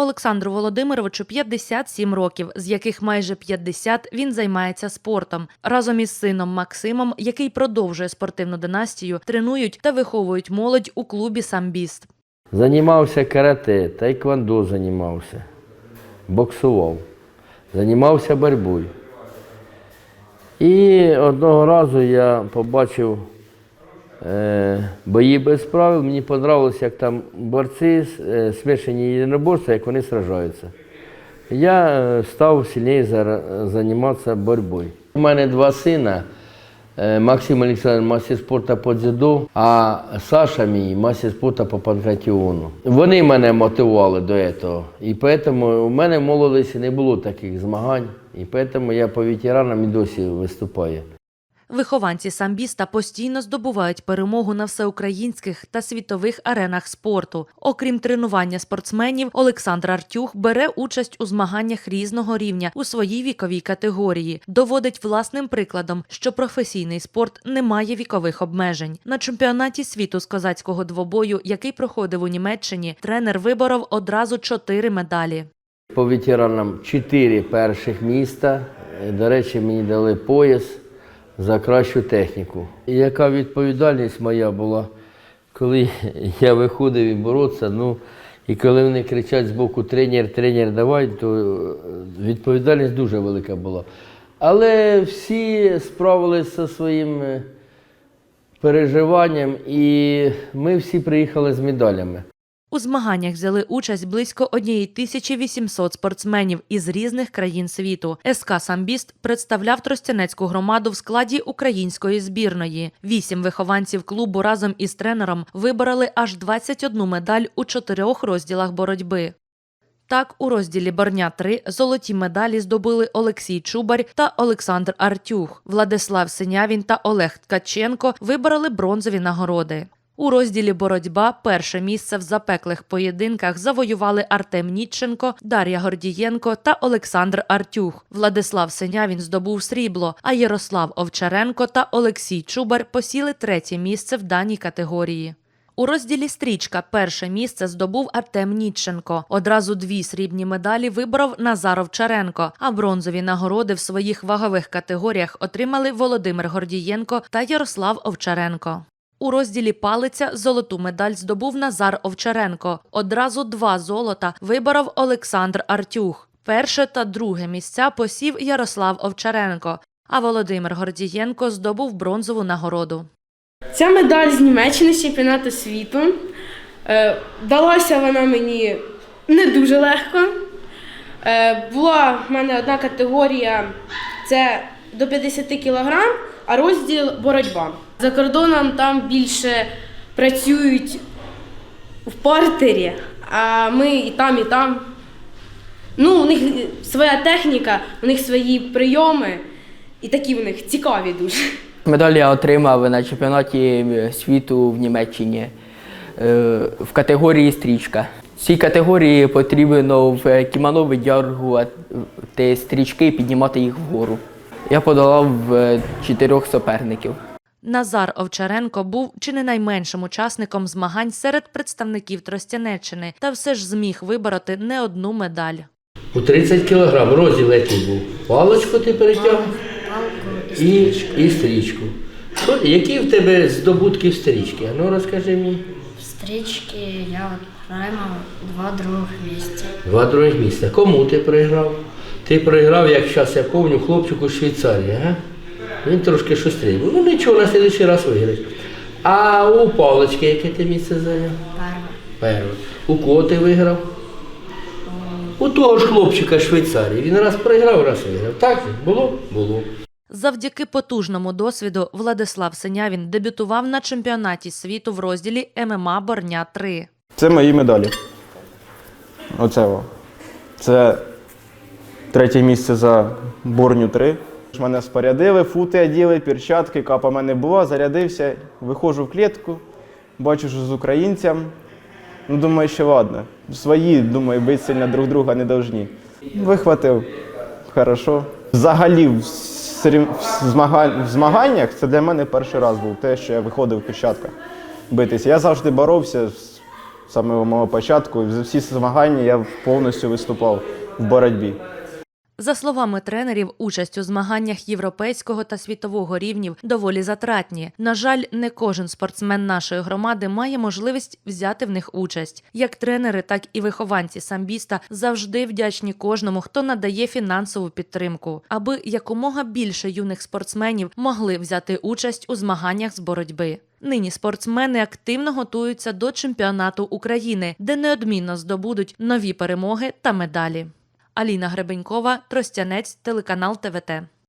Олександру Володимировичу 57 років, з яких майже 50 він займається спортом. Разом із сином Максимом, який продовжує спортивну династію, тренують та виховують молодь у клубі Самбіст. Займався карате, тайквандо займався, боксував, займався боротьбою. І одного разу я побачив бої без правил. Мені подобалося, як там борці, е, смішані єдиноборці, як вони сражаються. Я е, став сильніше займатися боротьбою. У мене два сина. Е, Максим Олександр мастер спорту по дзюдо, а Саша мій мастер спорту по панкратіону. Вони мене мотивували до цього. І тому у мене в молодості не було таких змагань. І тому я по ветеранам і досі виступаю. Вихованці самбіста постійно здобувають перемогу на всеукраїнських та світових аренах спорту. Окрім тренування спортсменів, Олександр Артюх бере участь у змаганнях різного рівня у своїй віковій категорії. Доводить власним прикладом, що професійний спорт не має вікових обмежень. На чемпіонаті світу з козацького двобою, який проходив у Німеччині, тренер виборов одразу чотири медалі. По ветеранам чотири перших міста. Е, До речі, мені дали пояс за кращу техніку. І яка відповідальність моя була, коли я виходив і боротися, ну, і коли вони кричать з боку тренер, тренер, давай, то е, відповідальність дуже велика була. Але всі справилися зі своїм е, переживанням, і ми всі приїхали з медалями. У змаганнях взяли участь близько 1800 спортсменів із різних країн світу. СК «Самбіст» представляв Тростянецьку громаду в складі української збірної. Вісім вихованців клубу разом із тренером вибороли аж 21 медаль у чотирьох розділах боротьби. Так, у розділі Борня 3 золоті медалі здобули Олексій Чубарь та Олександр Артюх. Владислав Синявін та Олег Ткаченко вибороли бронзові нагороди. У розділі боротьба перше місце в запеклих поєдинках завоювали Артем Ніченко, Дар'я Гордієнко та Олександр Артюх. Владислав Синявін здобув срібло, а Ярослав Овчаренко та Олексій Чубар посіли третє місце в даній категорії. У розділі стрічка перше місце здобув Артем Ніченко. Одразу дві срібні медалі виборов Назар Овчаренко, а бронзові нагороди в своїх вагових категоріях отримали Володимир Гордієнко та Ярослав Овчаренко. У розділі палиця золоту медаль здобув Назар Овчаренко. Одразу два золота виборов Олександр Артюх. Перше та друге місця посів Ярослав Овчаренко, а Володимир Гордієнко здобув бронзову нагороду. Ця медаль з Німеччини з чемпіонату світу. Е, далася вона мені не дуже легко. Е, була в мене одна категорія це до 50 кг, а розділ боротьба. За кордоном там більше працюють в партері, а ми і там, і там. Ну, у них своя техніка, у них свої прийоми, і такі в них цікаві дуже. Медаль я отримав на чемпіонаті світу в Німеччині е, в категорії стрічка. В цій категорії потрібно в кімоно видягувати стрічки і піднімати їх вгору. Я подолав е, чотирьох суперників. Назар Овчаренко був чи не найменшим учасником змагань серед представників Тростянеччини та все ж зміг вибороти не одну медаль. У 30 кг розділ який був. Паличку ти перетягнув і, і стрічку. Що, які в тебе здобутки в стрічці? А Ну розкажи мені. Стрічки я отримав два других місця. Два других місця. Кому ти програв? Ти програв, як зараз я пам'ятаю, хлопчику з Швейцарії, а? Він трошки шустрий був. Ну нічого, на слідчий раз виграєш. А у палички яке ти місце зайняв? Перше. У кого ти виграв? У того ж хлопчика з Швейцарії. Він раз програв, раз виграв. Так? Було? Було. Завдяки потужному досвіду Владислав Синявін дебютував на чемпіонаті світу в розділі ММА Борня 3. Це мої медалі. Оце. Це третє місце за борню 3. Мене спорядили, фути оділи, перчатки, капа мене була, зарядився, виходжу в клітку, бачу, що з українцям. Ну, думаю, що ладно. Свої, думаю, бити сильно друг друга не повинні. Вихватив хорошо. Взагалі, в, сорів- в змага- в змаганнях це для мене перший раз був те, що я виходив в перчатках битися. Я завжди боровся з самого початку. За всі змагання я повністю виступав в боротьбі. За словами тренерів, участь у змаганнях європейського та світового рівнів доволі затратні. На жаль, не кожен спортсмен нашої громади має можливість взяти в них участь. Як тренери, так і вихованці самбіста завжди вдячні кожному, хто надає фінансову підтримку, аби якомога більше юних спортсменів могли взяти участь у змаганнях з боротьби. Нині спортсмени активно готуються до чемпіонату України, де неодмінно здобудуть нові перемоги та медалі. Аліна Гребенькова, Тростянець, телеканал ТВТ.